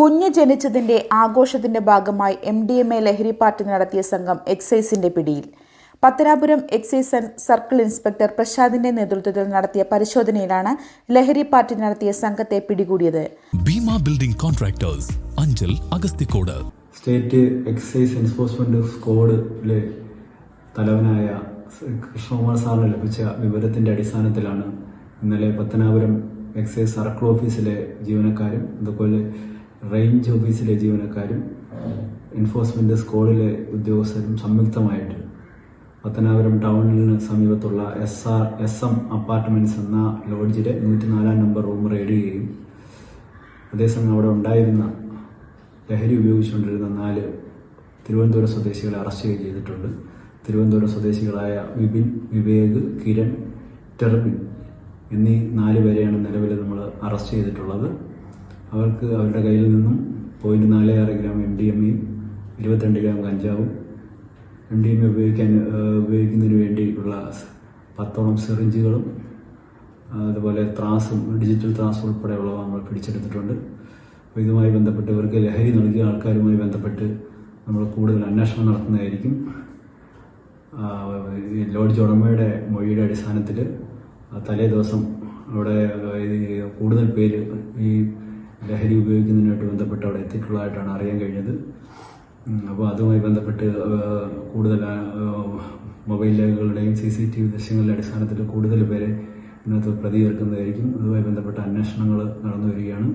കുഞ്ഞ് ജനിച്ചതിന്റെ ആഘോഷത്തിന്റെ ഭാഗമായി എം ഡി എം എ ലഹരി പാർട്ടി നടത്തിയ സംഘം എക്സൈസിന്റെ പിടിയിൽ. Pathanapuram excise and circle inspector പ്രസാദിന്റെ നേതൃത്വത്തിൽ നടത്തിയ പരിശോധനയിലാണ് ലഹരി പാർട്ടി നടത്തിയ സംഘത്തെ പിടികൂടിയത്. Bheema building contractors Anchal Agasthikode. State excise enforcement സ്ക്വാഡിലെ തലവനായ കൃഷ്ണകുമാർ സാറിന് ലഭിച്ച വിവരത്തിന്റെ അടിസ്ഥാനത്തിലാണ് ഇന്നലെ പത്തനാപുരം എക്സൈസ് സർക്കിൾ ഓഫീസിലെ ജീവനക്കാരും അതുപോലെ റേഞ്ച് ഓഫീസിലെ ജീവനക്കാരും എൻഫോഴ്സ്മെന്റ് സ്ക്വാഡിലെ ഉദ്യോഗസ്ഥരും സംയുക്തമായിട്ട് പത്തനാപുരം ടൗണിന് സമീപത്തുള്ള S R S M apartments എന്ന ലോഡ്ജിലെ നൂറ്റിനാലാം നമ്പർ റൂം റെയ്ഡ് ചെയ്യുകയും അതേസമയം അവിടെ ഉണ്ടായിരുന്ന ലഹരി ഉപയോഗിച്ചുകൊണ്ടിരുന്ന നാല് തിരുവനന്തപുരം സ്വദേശികളെ അറസ്റ്റ് ചെയ്യുകയും ചെയ്തിട്ടുണ്ട്. തിരുവനന്തപുരം സ്വദേശികളായ വിപിൻ വിവേക് കിരൺ ടെർബിൻ എന്നീ നാല് പേരെയാണ് നിലവിൽ നമ്മൾ അറസ്റ്റ് ചെയ്തിട്ടുള്ളത്. അവർക്ക് അവരുടെ കയ്യിൽ നിന്നും പോയിന്റ് നാല് ആറ് ഗ്രാം എം ഡി എം എയും ഇരുപത്തിരണ്ട് ഗ്രാം കഞ്ചാവും എം ഡി എം എ ഉപയോഗിക്കാൻ ഉപയോഗിക്കുന്നതിന് വേണ്ടിയിട്ടുള്ള പത്തോളം സിറിഞ്ചുകളും അതുപോലെ ത്രാസും ഡിജിറ്റൽ ത്രാസും ഉൾപ്പെടെയുള്ളവ നമ്മൾ പിടിച്ചെടുത്തിട്ടുണ്ട്. അപ്പോൾ ഇതുമായി ബന്ധപ്പെട്ട് ഇവർക്ക് ലഹരി നൽകിയ ആൾക്കാരുമായി ബന്ധപ്പെട്ട് നമ്മൾ കൂടുതൽ അന്വേഷണം നടത്തുന്നതായിരിക്കും. ലോഡ്ജ് ഉടമയുടെ മൊഴിയുടെ അടിസ്ഥാനത്തിൽ തലേ ദിവസം അവിടെ കൂടുതൽ പേര് ഈ ലഹരി ഉപയോഗിക്കുന്നതിനായിട്ട് ബന്ധപ്പെട്ട് അവിടെ എത്തിയിട്ടുള്ളതായിട്ടാണ് അറിയാൻ കഴിഞ്ഞത്. അപ്പോൾ അതുമായി ബന്ധപ്പെട്ട് കൂടുതൽ രേഖകളുടെയും സി സി ടി വി ദൃശ്യങ്ങളുടെ അടിസ്ഥാനത്തിൽ കൂടുതൽ പേരെ ഇതിനകത്ത് പ്രതി ചേർക്കുന്നതായിരിക്കും അതുമായി ബന്ധപ്പെട്ട അന്വേഷണങ്ങൾ നടന്നു വരികയാണ്.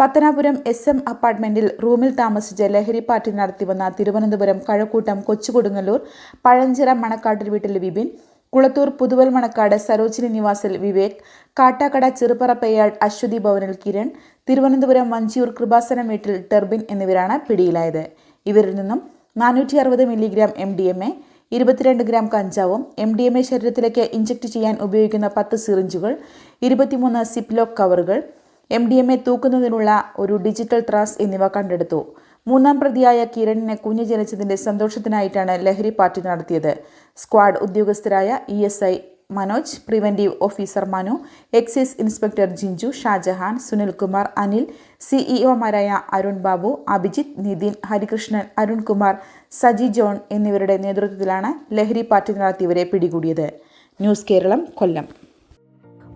പത്തനാപുരം എസ് എം അപ്പാർട്ട്മെന്റിൽ റൂമിൽ താമസിച്ച് ലഹരി പാർട്ടി നടത്തിവന്ന തിരുവനന്തപുരം കഴക്കൂട്ടം കൊച്ചുകൊടുങ്ങല്ലൂർ പഴഞ്ചിറ മണക്കാട്ടിൽ വീട്ടിൽ വിപിൻ കുളത്തൂർ പുതുവൽ മണക്കാട് സരോജിനി നിവാസിൽ വിവേക് കാട്ടാക്കട ചെറുപ്പറ പെയ്യാട് അശ്വതി ഭവനിൽ കിരൺ തിരുവനന്തപുരം വഞ്ചിയൂർ കൃപാസനം വീട്ടിൽ ടെർബിൻ എന്നിവരാണ് പിടിയിലായത്. ഇവരിൽ നിന്നും നാനൂറ്റി അറുപത് milligram M D M A ഇരുപത്തിരണ്ട് ഗ്രാം കഞ്ചാവും എം ഡി എം എ ശരീരത്തിലേക്ക് ഇഞ്ചക്ട് ചെയ്യാൻ ഉപയോഗിക്കുന്ന പത്ത് സിറിഞ്ചുകൾ ഇരുപത്തിമൂന്ന് സിപ്ലോക്ക് കവറുകൾ എം ഡി എം എ തൂക്കുന്നതിനുള്ള ഒരു ഡിജിറ്റൽ ത്രാസ് എന്നിവ കണ്ടെടുത്തു. മൂന്നാം പ്രതിയായ കിരണിനെ കുഞ്ഞ് ജനിച്ചതിന്റെ സന്തോഷത്തിനായിട്ടാണ് ലഹരി പാർട്ടി നടത്തിയത്. Squad ഉദ്യോഗസ്ഥരായ E S I Manoj preventive officer Manu excise inspector Jinju Shajahan Sunilkumar Anil സിഇഒമാരായ Arun Babu Abhijith Nithin Harikrishnan Arunkumar Saji John എന്നിവരുടെ നേതൃത്വത്തിലാണ് ലഹരി പാർട്ടി നടത്തിയവരെ പിടികൂടിയത്. ന്യൂസ് കേരളം കൊല്ലം.